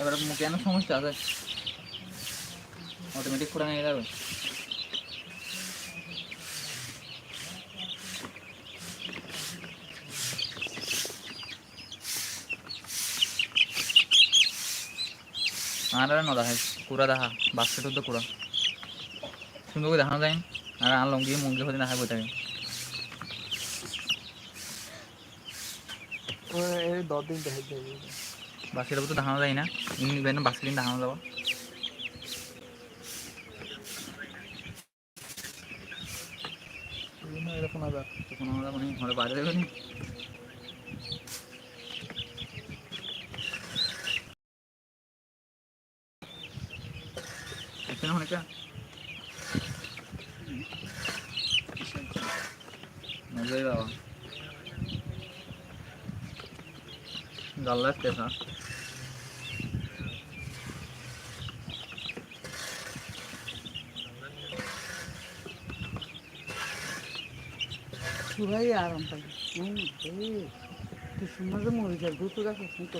এবারে কেন সমস্যা আছে? অটোমেটিক ফুটা নিয়ে যাবে। আর আর নদা হয় কুড়া দেখা বাস্কেটও তো কুড়া সুন্দর করে দেখানো যায়। আর আনলাম গিয়ে মুঙ্গি হতে দেখা থাকে এই দশ দিন দেখে যাবে বাস্কেটও তো দেখানো যায় না। ইনি বেন বাস্কেট দেখানো যাব। এরকম আবার। তখন আমরা মানে ঘরে বাইরে দেবে নি এখানে অনেকটা। মজাই বাবা। গাল্লা স্টেশন পুরাই আরাম পাই তুই সুন্দর মরে যাবে দুটো গাছ শুনতে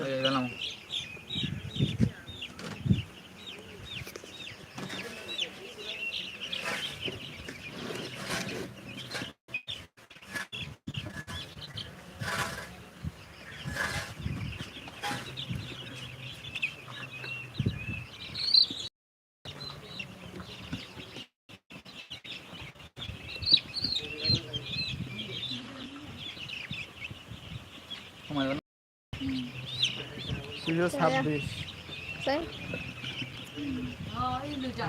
দুশো ছাব্বিশ।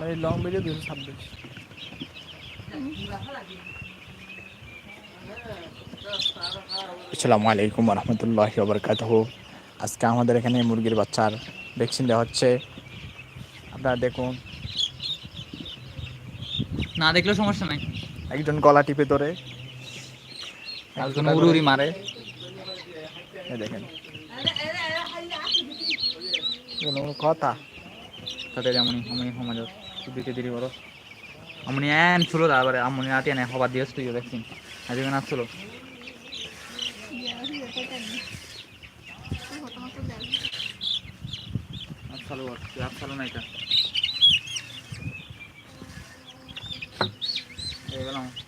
মানে লং ভিডিও দুশো ছাব্বিশ। আসসালামু আলাইকুম রহমতুল্লাহ বরকাত আজকে আমাদের এখানে মুরগির বাচ্চার ভ্যাকসিন দেওয়া হচ্ছে। আপনারা দেখুন। না দেখলেও সমস্যা নাই। একজন গলা টিপে ধরে একজন উড়ি মারে। দেখেন। কথা? তাদের এমনই আমনি সমাজ দিতে দেরি বড় আমনি এন ছিল তারপরে আমনি রাতে এনে হবার দিয়েছ তুই ভ্যাকসিন আজকে না ছিল চালু আর চালু নাই এটা এই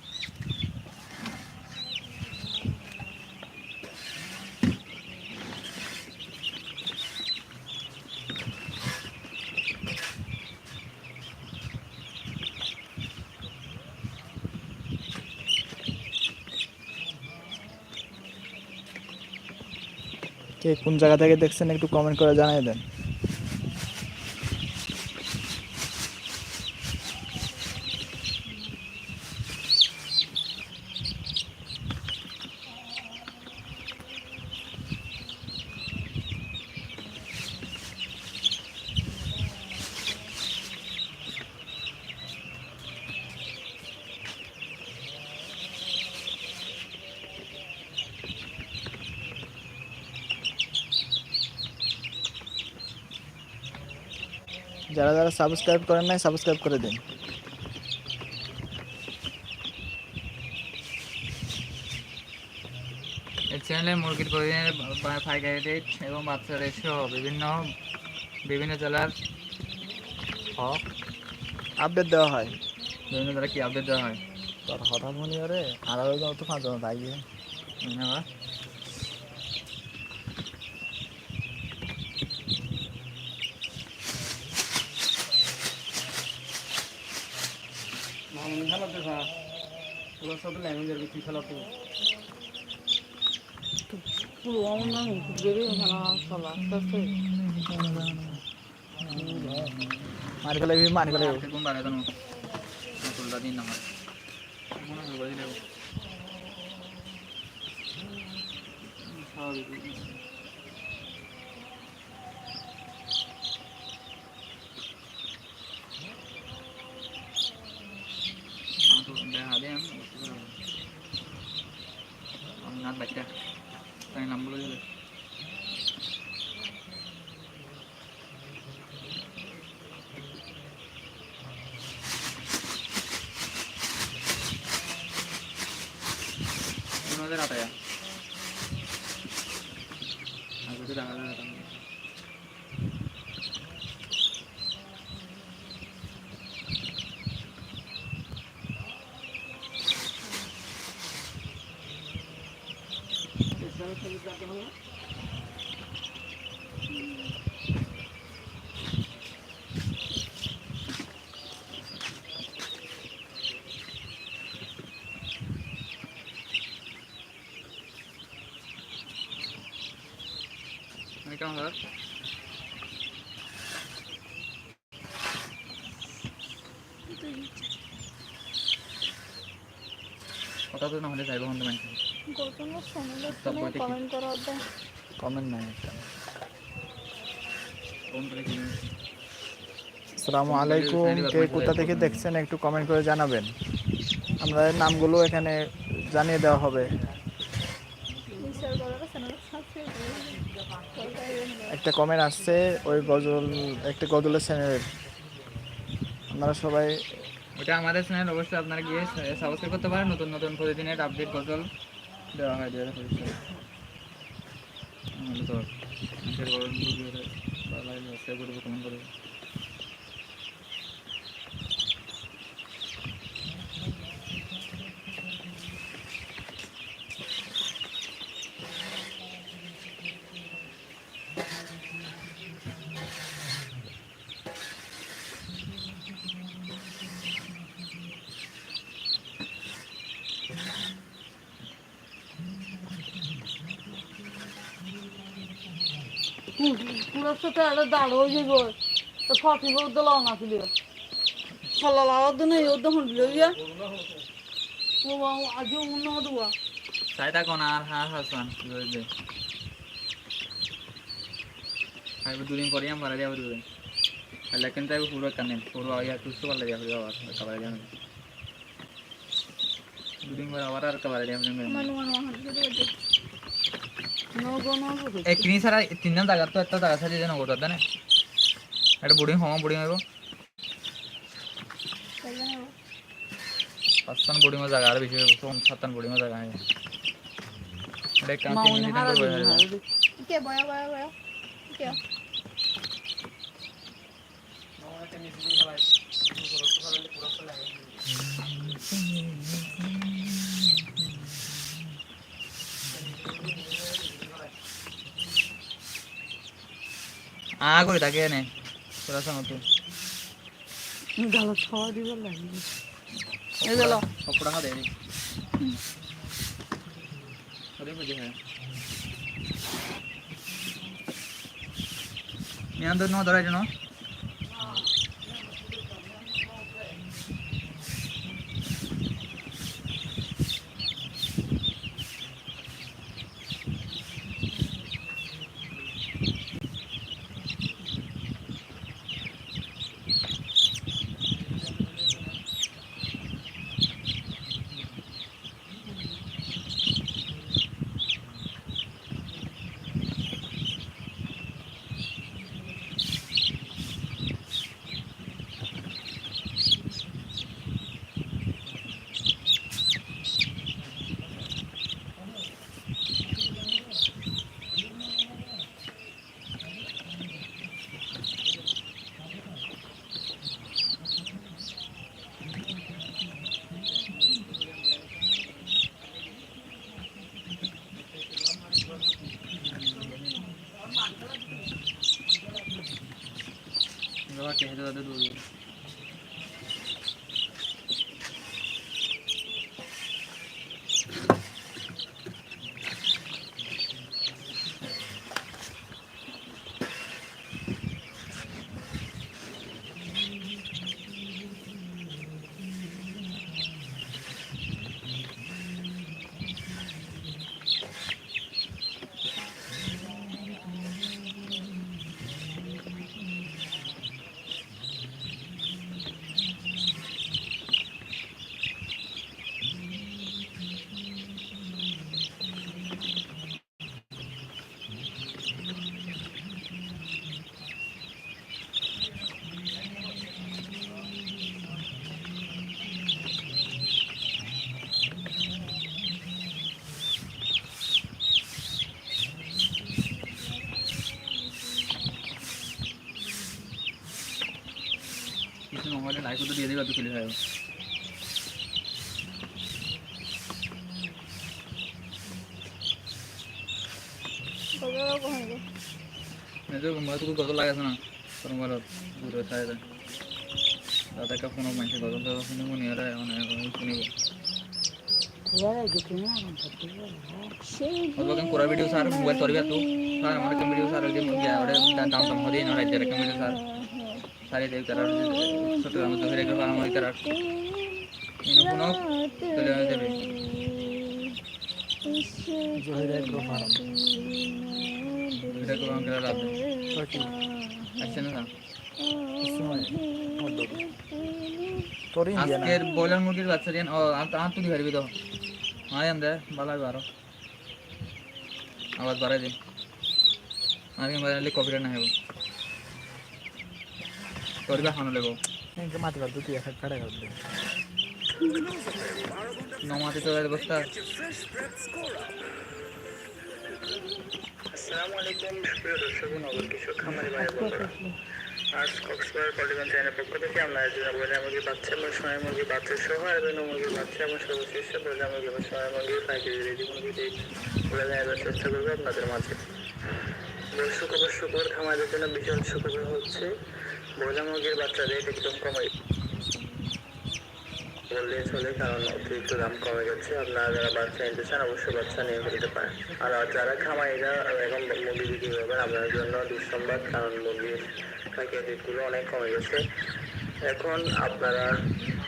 কোন জায়গা থেকে দেখছেন একটু কমেন্ট করে জানিয়ে দেন। যারা যারা সাবস্ক্রাইব করেন নাই সাবস্ক্রাইব করে দিন। এই চ্যানেলে মুরগির প্রতিদিনের পাইকারি রেট এবং বাচ্চা সহ বিভিন্ন বিভিন্ন জেলার আপডেট দেওয়া হয়। বিভিন্ন জেলা কি আপডেট দেওয়া হয়? তোর হঠাৎ মনে করে আর তো পাঁচজন তাই গিয়ে ধন্যবাদ মামুনি খেলাতে খা তোর সাথে ল্যাঙ্গুয়েজের বেশি খেলাতে পুরো আমার নাম বেরিয়ে খেলা চলা আস্তে আস্তে মারি ফেলে মারি ফেলে কোন বারে জানো তুললা দিন আমার মনে হয় বলে দেবো কেমন স্যার কথা তো যাইব মানে থাকি। কমেণ্ট কৰোঁতে কমেন্ট নাই একটা আসসালামু আলাইকুম কে কোথা থেকে দেখছেন? একটু কমেন্ট করে জানাবেন। আমাদের নামগুলো এখানে জানিয়ে দেওয়া হবে। একটা কমেন্ট আসছে, ওই গজল, একটা গজলের চ্যানেলের আপনারা সবাই ওটা আমাদের চ্যানেল অবশ্যই আপনারা গিয়ে সাবস্ক্রাইব করতে পারেন। নতুন নতুন প্রতিদিনের আপডেট গজল দেওয়া হয়, দেওয়া পরিচয় তো মানুষের গরম ভিডিও ভালো লাগলে সাবস্ক্রাইব করবে কমেন্ট করবে পুরো সাথে একটা দাঁড় হয়ে যাব তো ফটি বহুত দিল না ছিল ফলা লাগার দিনে এই ওদের হন দিল গিয়া ও বাবু আজও মনে হতো চাই থাকো না আর হার হাসান কি হয়েছে? আইব দুদিন পরে আমি বাড়ি যাব দুদিন। আর লেকিন তাই পুরো কানে পুরো আগে সুস্থ পারলে যাব আবার কাবার যাব দুদিন পরে। আবার আর কাবার যাব মানুহ মানুহৰ ভিডিঅ' নগো নগো এই কিনি সারা তিনজন জায়গা তো একটা জায়গা সাজিয়ে যেন করতে না একটা বুড়ি হম বুড়ি হইব পাঁচটান বুড়ি মো জায়গা আর বেশি হইব সাতটান বুড়ি মো জায়গা হইব এটা কাম তিন মাউনি দিন হারা করে দিন হইব কিয় বয়া বয়া বয়া কিয় আ করে থাকে নে তোরা সঙ্গ তো গালো খাওয়া দিব লাগি এ গেল কপড়া খা দে রে ওরে বুঝে হ্যাঁ। মিয়ান দর নো ধরাই জন্য তো দিয়ে দিবা তো ক্লিয়ার হবে কোথাও কখন গো নিজের ঘুমায় তো গজল লাগাছে না তোর মোবাইলত দূরে চাই যায়। তাতে একটা ফোন মানছে গজল তো শুনিব। নিয়ারে মানে শুনিব যে গিয়া ওরে দাম দাম হদি না রাজ্যের একটা ভিডিও সার সারি দেব তার ছোট আমি তো হেরে গেল আমার তার ইনো ফোন চলে যাবে। জহির এগ্রো ফার্ম এটা কোন করে লাভ তো কি আচ্ছা না? আজকের ব্রয়লার মুরগির বাচ্চা দিন ও আম তুলি হারবি তো। আন্দে ভালো হবে আরও আওয়াজ বাড়াই দিন আমি কপিরাইট না হব করবে হানো লেগো মাটি কাট তুই একটা কাটা কাট নমাতে তো বস্তা। আসসালামু আলাইকুম প্রিয় দর্শক নগর কিশোর খামারি ভাই বন্ধুরা আজ কক্সবাজার পলিগঞ্জ চ্যানেলের পক্ষ থেকে আমরা মুরগি বাচ্চা এবং সোয়া মুরগি বাচ্চা সহ আয়োজন মুরগি বাচ্চা এবং সর্বশেষ বলে মুরগি এবং সোয়া মুরগি পাইকারি রেডি মুরগি বলে দেওয়ার চেষ্টা করব আপনাদের মাঝে। দর্শক অবশ্য শুকর খামারের জন্য বিশাল সুখবর হচ্ছে বলে মুরগির বাচ্চা রেট একদম কমে বললে চলে, কারণ অতিরিক্ত দাম কমে গেছে। আপনারা যারা বাচ্চা নিতে চান, অবশ্যই বাচ্চা নিয়ে ফেলতে পারেন। আর যারা খামারিরা এখন মুরগি বিক্রি করবেন, আপনাদের জন্য দুঃসংবাদ, কারণ মুরগির প্যাকেট রেটগুলো অনেক কমে গেছে। এখন আপনারা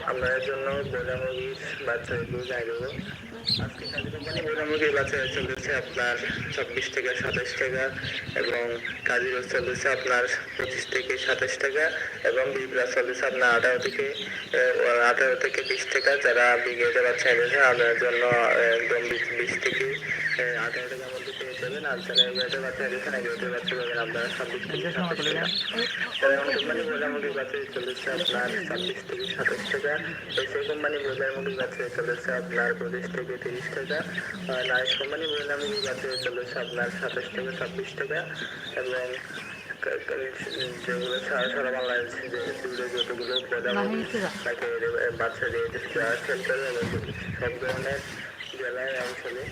আপনাদের জন্য বোলা মুরগির বাচ্চা রেটগুলো জানিয়ে দেবো আজকে কাজী কোম্পানি বোলা বাচ্চা চলতেছে আপনার চব্বিশ থেকে সাতাশ টাকা এবং কাজী রোজ চলতেছে আপনার পঁচিশ থেকে সাতাশ টাকা এবং বি প্লাস চলতেছে আপনার আঠারো থেকে আঠারো থেকে বিশ টাকা। যারা ব্রিগেডে বাচ্চা এনেছে আপনার জন্য একদম বিশ থেকে আঠারো টাকার আর এগারোতে বাচ্চা এগারোতে বাচ্চা পাবেন আপনারা ছাব্বিশ থেকে টাকা। যেমন কোম্পানি মোটামুটি বাচ্চা চলেছে আপনার ছাব্বিশ থেকে সাতাশ টাকা। এসে কোম্পানি বোঝার মুখী বাচ্চা চলেছে আপনার পঁচিশ থেকে তিরিশ টাকা। নাইস কোম্পানি বোঝার বাচ্চা চলেছে আপনার সাতাশ থেকে ছাব্বিশ টাকা। এবং যেগুলো সারা বাংলাদেশে যতগুলো প্রোডাক্ট তাকে বাচ্চা দিয়ে সেল করে এবং সব ধরনের জেলায় অঞ্চলে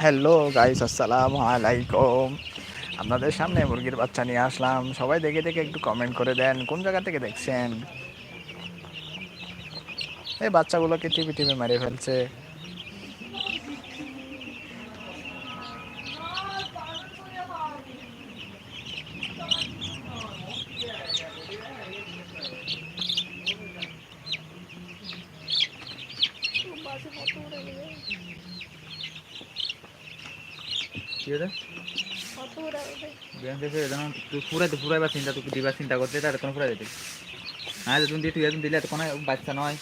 হ্যালো গাইস আসসালামু আলাইকুম আপনাদের সামনে মুরগির বাচ্চা নিয়ে আসলাম। সবাই দেখে দেখে একটু কমেন্ট করে দেন, কোন জায়গা থেকে দেখছেন? এই বাচ্চাগুলোকে টিপি টিপি মেরে ফেলছে বাসে কত উড়ে গেলে কি হয়েছে কত উড়ে গেলে ব্যাংক থেকে এখানে তুই ফুরাইতে ফুরাইবার চিন্তা তুই দিবার চিন্তা করতে তার কোনো ফুরাই দিতে হ্যাঁ তুমি দিয়ে তুই একদিন দিলে এত কোনো বাচ্চা নয়।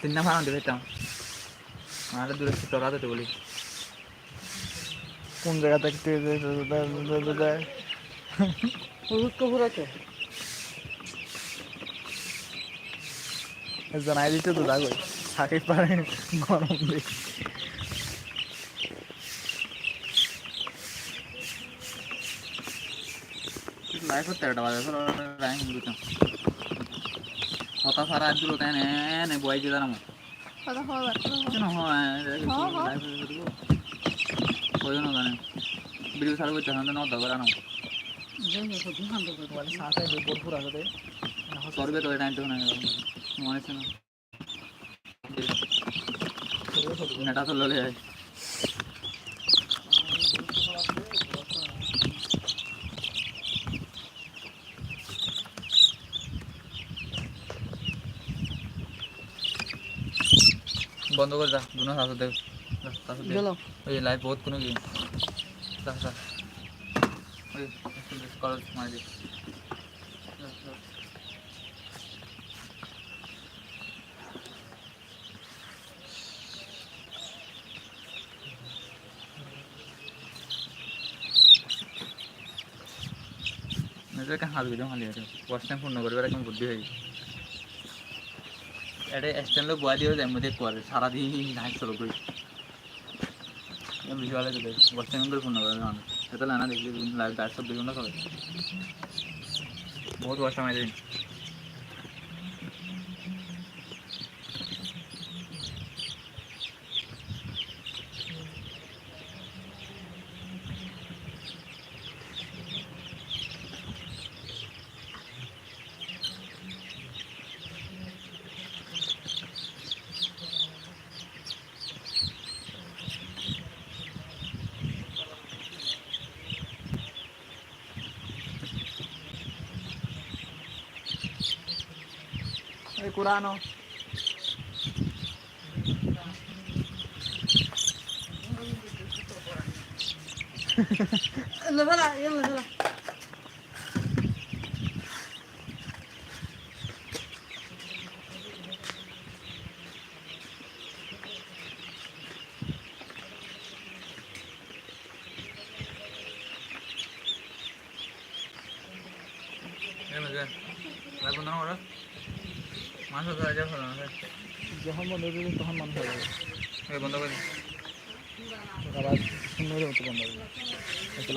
চিন্তা ভাড়া দিতে দিতাম আর দূরে চড়া দিতে বলি। কোন জায়গা থেকে ঘুরাইছে জানাই দিতে তো দাগো থাকি পারে গরম দেখি লাইফ তেরোটা বাজে টাইম দিতাম কথা সারা দিল তাই নে বই দিয়ে দাঁড়াবো কথা হবে হয় কই না জানে ভিডিও সারা করতে হাতে না দাও রানো মানে সাথে যে ভরপুর আছে রে করবে তো টাইম তো না মনে আছে না? নেটা তো ললে যায় বন্ধ করে যা দুনো শাশু দেব শাশু দেব গেল ওই লাইভ বহুত কোনো কি যা যা ওই কল মারি দে যা, যা। নিজেকে হাত ভিডিও খালি আছে ওয়াচ টাইম পূর্ণ করবে এরকম বুদ্ধি হয়ে গেছে এটা স্ট্যান্ডে বয়া দিয়ে যায় মধ্যে করে সারাদিন নাইট চলো করি বেশি ভালো চলে টাইম করে ফোন করে মানুষ এটা না দেখলি, লাইভ সব বিভিন্ন চলে। বহুত বর্ষা টাইম আছে কুরানো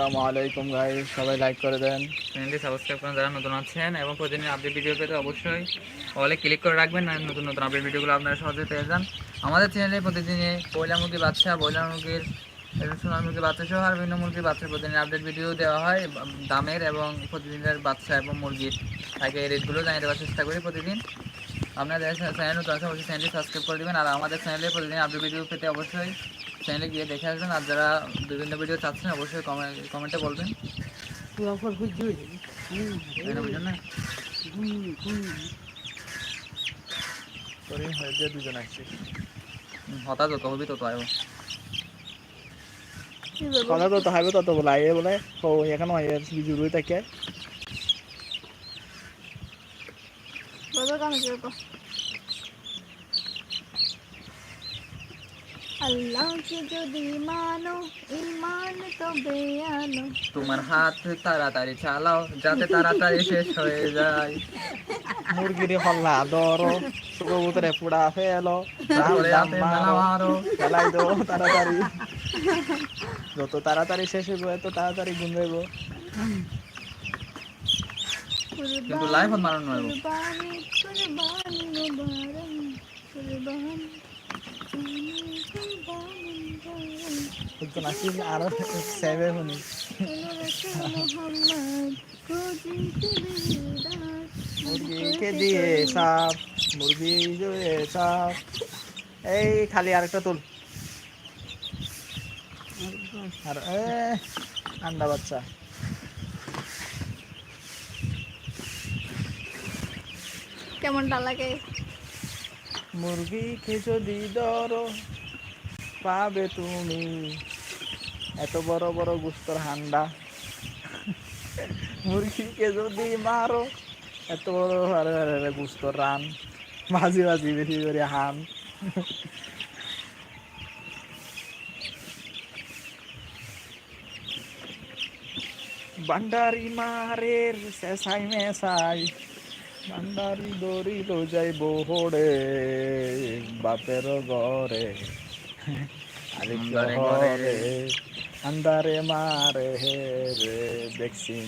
আসসালামু আলাইকুম গাই সবাই লাইক করে দেন। চ্যানেলটি সাবস্ক্রাইব করেন যারা নতুন আছেন এবং প্রতিদিন আপডেট ভিডিও পেতে অবশ্যই অলে ক্লিক করে রাখবেন না নতুন নতুন আপডেট ভিডিওগুলো আপনারা সহজে পেয়ে যান। আমাদের চ্যানেলে প্রতিদিনে ব্রয়লার মুরগি বাচ্চা, ব্রয়লার মুরগির সোনার বাচ্চা সহ আর বিভিন্ন মুরগির বাচ্চার প্রতিদিন আপডেট ভিডিও দেওয়া হয়, দামের এবং প্রতিদিনের বাচ্চা এবং মুরগির থাকে রেটগুলো জানিয়ে দেওয়ার চেষ্টা করি প্রতিদিন। আপনাদের চ্যানেল নতুন আছে, অবশ্যই চ্যানেলটি সাবস্ক্রাইব করে দেবেন। আর আমাদের চ্যানেলে প্রতিদিন আপডেট ভিডিও পেতে অবশ্যই চ্যানেলে গিয়ে দেখে আসবেন। আর যারা বিভিন্ন ভিডিও চাচ্ছেন অবশ্যই কমেন্টে বলবেন। হতা যত হবি তত তত আল্লাহকে যদি মানো ইমান তবে আনো তোমার হাত তাড়াতাড়ি চালাও যাতে তাড়াতাড়ি শেষ হয়ে যায়। মুরগির হল্লা ধরো কবুতরে পুড়া ফেলো মারো, মেলা দো তাড়াতাড়ি। যত তাড়াতাড়ি শেষ হইব এত তাড়াতাড়ি যাইব কিন্তু লাইফ মারানো নয় কুরবানি কুরবানি কুরবানি। একজন আসিস আরও সেভে শুনি মোহাম্মদ খুঁজিতে বিদাত মুরগিকে দিয়ে সাপ মুরগি জুড়ে সাপ। এই খালি আরেকটা তুল। আর এ, আন্ডা বাচ্চা। কেমনটা লাগে? মুরগিকে যদি ধরো পাবে তুমি। এত বড় বড় গুস্তর হান্ডা। মুরগিকে যদি মারো, এত বড় গুস্তর রান। ভাজি ভাজি বেশি করে হান। বান্ডারি মারের শেষাই মেশাই ভান্ডারি দড়িল যাইব হোড়ে বাপের ঘরে। আন্দারে মারে হে রে দেখছিন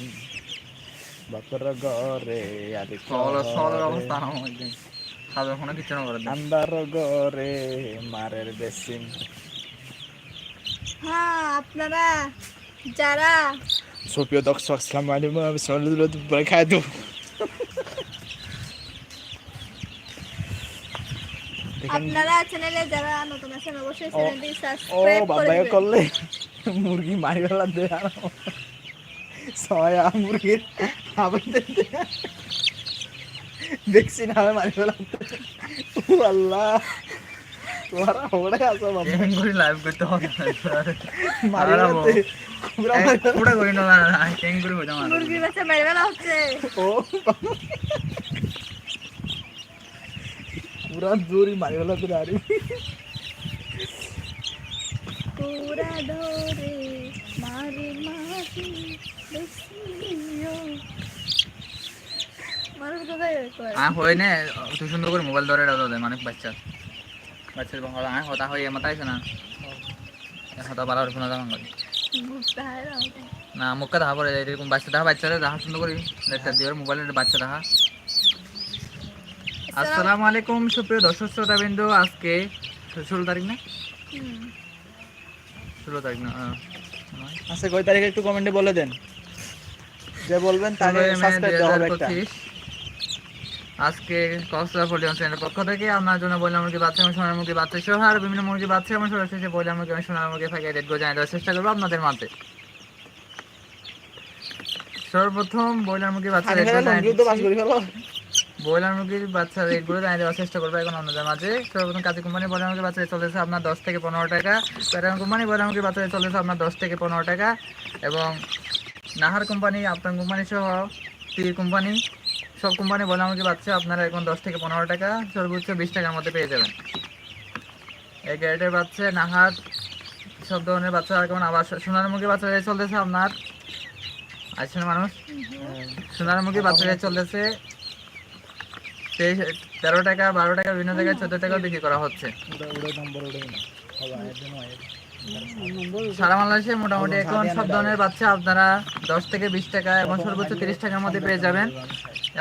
বাপের সলের ঘরে। অবস্থা আন্দার ঘরে মারের বেসিন হ্যাঁ আপনারা যারা সুপ্রিয় দর্শক আসসালামু আলাইকুম আমি সলিল পরে খাই দেবো দেখেন আপনারা চ্যানেলে যারা নতুন আছেন অবশ্যই ও- চ্যানেলটি সাবস্ক্রাইব করে বাবাই করলে মুরগি মারি ফেলা দে আর সয়া মুরগির আবার দেখছি না আমি মারি ফেলা ও আল্লাহ তোরা ওড়ে আসো বাবা। করে লাইভ করতে হবে মারি আরে পুরা মারি করি না কেন করে হইতাম আর বাচ্চা মেরে ফেলা হচ্ছে। ও বাবা। পুরা জোরি মারি ফেলা তো আরে পুরা ধরে মারি মারি দেখিও মানুষ কোথায় করে আ হই নে তুই সুন্দর করে মোবাইল ধরে রাখো দে মানে বাচ্চা বাচ্চার বাংলা হতা হই এমতা আইছ না হতা বালা ঘুরতে হয় না আমাকে। না মুখে দেখা পড়ে যায় এরকম বাচ্চা দেখা বাচ্চা দেখা সুন্দর করি একটা দিয়ে মোবাইলের বাচ্চা দেখা আসসালামু আলাইকুম সুপ্রিয় দর্শক আজকে ষোলো তারিখ না? ষোলো তারিখ না আচ্ছা কয় তারিখে একটু কমেন্টে বলে দেন। যে বলবেন তাকে সাবস্ক্রাইব দেওয়া হবে একটা। আজকে কক্সবাজার পক্ষ থেকে আপনার জন্য বললাম মুরগি বাচ্চা এবং সোনার মুরগি বাচ্চা সহ আর বিভিন্ন মুরগি বাচ্চা এবং সরাসরি বললাম মুরগি এবং সোনার মুরগি ফাঁকে জানিয়ে দেওয়ার চেষ্টা করব আপনাদের মাঝে। সর্বপ্রথম ব্রয়লার মুরগি বাচ্চা ব্রয়লার মুরগির বাচ্চা রেটগুলো জানিয়ে দেওয়ার চেষ্টা করব এখন অন্যদের মাঝে সর্বপ্রথম কাজী কোম্পানি ব্রয়লার মুরগির বাচ্চা চলেছে আপনার দশ থেকে পনেরো টাকা। প্যারাগন কোম্পানি ব্রয়লার মুরগির বাচ্চা চলেছে আপনার দশ থেকে পনেরো টাকা। এবং নাহার কোম্পানি আপনার কোম্পানি সহ তীর কোম্পানি, সব কোম্পানি ব্রয়লার মুরগির বাচ্চা আপনারা এখন দশ থেকে পনেরো টাকা, সর্বোচ্চ বিশ টাকার মধ্যে পেয়ে যাবেন। এই গ্যারেটের বাচ্চা, নাহার, সব ধরনের বাচ্চা এখন আবার সোনার মুরগির বাচ্চা চলতেছে আপনার। আছে না মানুষ। সোনার মুরগির বাচ্চা চলতেছে তেরো টাকা, বারো টাকা, বিভিন্ন জায়গায় চোদ্দ টাকা বিক্রি করা হচ্ছে। সারা বাংলাদেশে মোটামুটি এখন সব ধরনের বাচ্চা আপনারা দশ থেকে বিশ টাকা এবং সর্বোচ্চ তিরিশ টাকার মধ্যে পেয়ে যাবেন।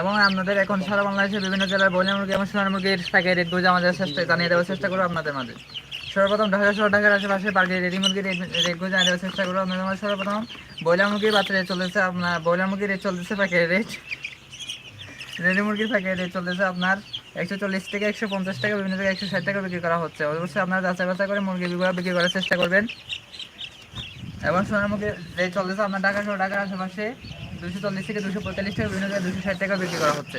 এবং আপনাদের এখন সারা বাংলাদেশে বিভিন্ন জেলার বইলা মুরগি এবং সোনার মুরগির প্যাকেট রেটগুলো আমাদের চেষ্টা, জানিয়ে দেওয়ার চেষ্টা করব আপনাদের মাঝে। সর্বপ্রথম ঢাকা শহর, ঢাকার আশেপাশে পার্কের রেডি মুরগির রেটগুলো জানিয়ে দেওয়ার চেষ্টা করব। আপনাদের মাঝে সর্বপ্রথম বয়লা মুরগির বাচ্চা রেট চলেছে আপনার বয়লা মুরগির রেট চলতেছে প্যাকেট রেট রেডি মুরগির প্যাকেট রেট চলতেছে আপনার একশো চল্লিশ থেকে একশো পঞ্চাশ টাকা, বিভিন্ন জায়গায় একশো ষাট টাকা বিক্রি করা হচ্ছে। অবশ্যই আপনারা যাচাই বাছাই করে মুরগিগুলো বিক্রি করার চেষ্টা করবেন। এবং মুরগির রেট চলতেছে আপনার ঢাকা শহর, ঢাকার আশেপাশে দুশো চল্লিশ থেকে দুশো পঁয়তাল্লিশ টাকা, বিভিন্ন জায়গায় দুশো ষাট টাকা বিক্রি করা হচ্ছে।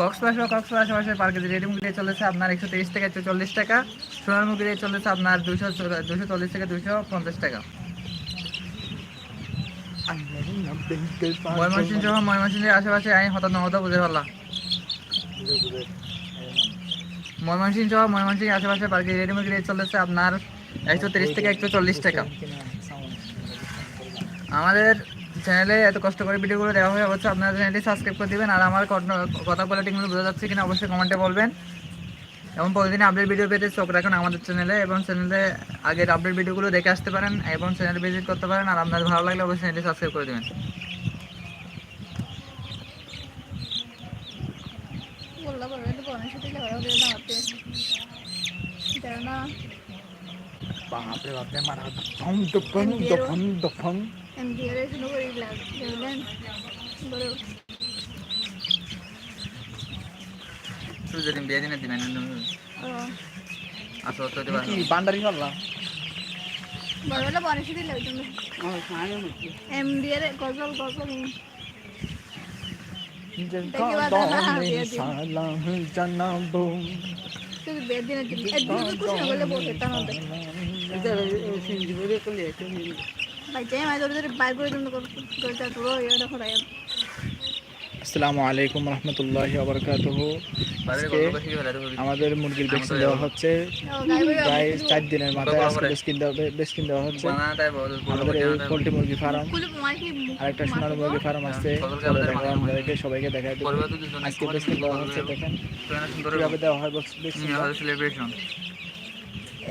কক্সবাজার বা কক্সবাজার আশেপাশে পার কেজি রেডি মুরগি চলেছে আপনার একশো তিরিশ থেকে একশো চল্লিশ টাকা। সোনার মুরগি চলেছে আপনার দুশো দুশো চল্লিশ থেকে দুশো পঞ্চাশ টাকা। ময়মনসিংহ সহ ময়মনসিংহের আশেপাশে আমি হঠাৎ নহতা বুঝে পারলাম ময়মনসিংহ সহ ময়মনসিংহের আশেপাশে পার কেজি রেডি মুরগি রেট চলেছে আপনার একশো তিরিশ থেকে একশো চল্লিশ টাকা। আমাদের চ্যানেলে এত কষ্ট করে ভিডিওগুলো দেওয়া হয় অবশ্যই আপনারা চ্যানেলটি সাবস্ক্রাইব করে দিবেন, আর আমার কথা কোয়ালিটিগুলো বোঝা যাচ্ছে কিনা অবশ্যই কমেন্টে বলবেন। এবং প্রতিদিন আপডেট ভিডিও পেতে চোখ রাখুন আমাদের চ্যানেলে এবং চ্যানেলে আগের আপডেট ভিডিওগুলো দেখে আসতে পারেন এবং চ্যানেল ভিজিট করতে পারেন। আর আপনাদের ভালো লাগলে অবশ্যই চ্যানেলটি সাবস্ক্রাইব করে দেবেন। বাপরে বাপরে মারা দফং দফং দফং দফং এমডিআর শুরু করে বলো তুই যদি বিয়ে দিনে দিবেন ও। আসলে তো দিবা কি বান্ডারি করলাম বড় বড় পনেরো সাথে দিলাম তুমি এমডিআর গজল গজল। জানাব। তুই বের তুমি একদিন খুশি হলে বসে তা হবে ধরে বাইর করে করে যা তোর এটা খড়াই আসসালামু আলাইকুম রহমতুল্লাহ আবরকাতুহ বাজারে আজকে কত বেশি ফেলা দেবো আমাদের মুরগির ভ্যাকসিন দেওয়া হচ্ছে। প্রায় চার দিনের মাথায় আজকে ভ্যাকসিন দেওয়া ভ্যাকসিন দেওয়া হচ্ছে। আমাদের এই পোল্ট্রি মুরগি ফার্ম কি আরেকটা সোনার মুরগি ফার্ম আছে। দেখো আপনাদেরকে সবাইকে দেখাই দেবো আজকে ভ্যাকসিন দেওয়া হচ্ছে দেখেন। কীভাবে দেওয়া হয় ভ্যাকসিন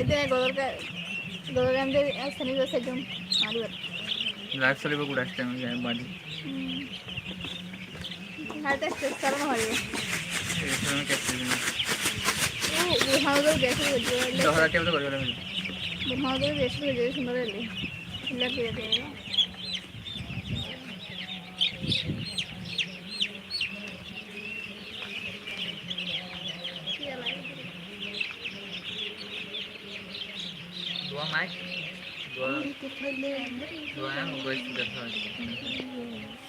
এতে সেজম চলিব গুড আসতে আমি যাই বাড়ি হাতে স্ট্রেস কারণ হয় আমি ক্যাপ্টেন ও বুহাউদের গেছে গেছে দহরা কেমন করে গেলাম বুহাউদের গেছে গেছে সুন্দর এলে ইলা কে দে দোয়া মাইক দোয়া দোয়া আমি বই দেখা ওদিন কত কেমন হয় না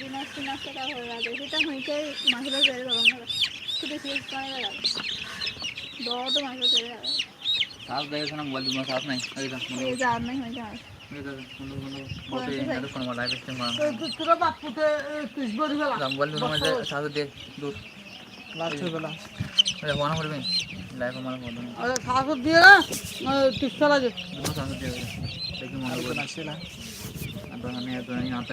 দিন আসতে নাস্তা তা হয়ে গেছে সেটা হয়েছে ছেড়ে দেবো আমরা। শুধু শেষ করে গেল বড় মাংস ছেড়ে গেল সাজ দেখে না মোবাইল দিমা সাজ নাই এই যা এই নাই হয়ে যা দূর লাস্ট হয়ে আরে খাওয়া দিয়ে